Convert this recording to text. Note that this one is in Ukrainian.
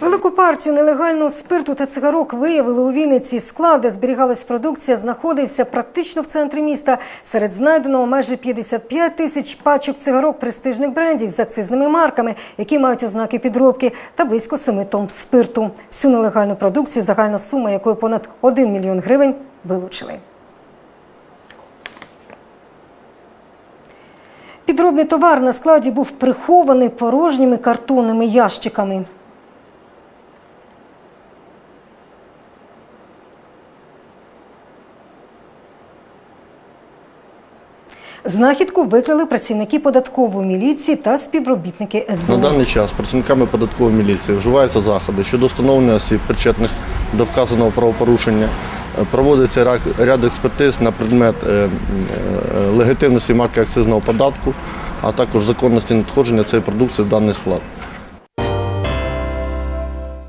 Велику партію нелегального спирту та цигарок виявили у Вінниці. Склад, де зберігалась продукція, знаходився практично в центрі міста. Серед знайденого майже 55 тисяч пачок цигарок престижних брендів з акцизними марками, які мають ознаки підробки, та близько 7 тонн спирту. Всю нелегальну продукцію, загальна сума якої понад 1 мільйон гривень, вилучили. Підробний товар на складі був прихований порожніми картонними ящиками. Знахідку викрили працівники податкової міліції та співробітники СБУ. На даний час працівниками податкової міліції вживаються заходи щодо встановлення осіб, причетних до вказаного правопорушення. Е, Проводиться ряд- ряд експертиз на предмет е, е, легітимності марки акцизного податку, а також законності надходження цієї продукції в даний склад.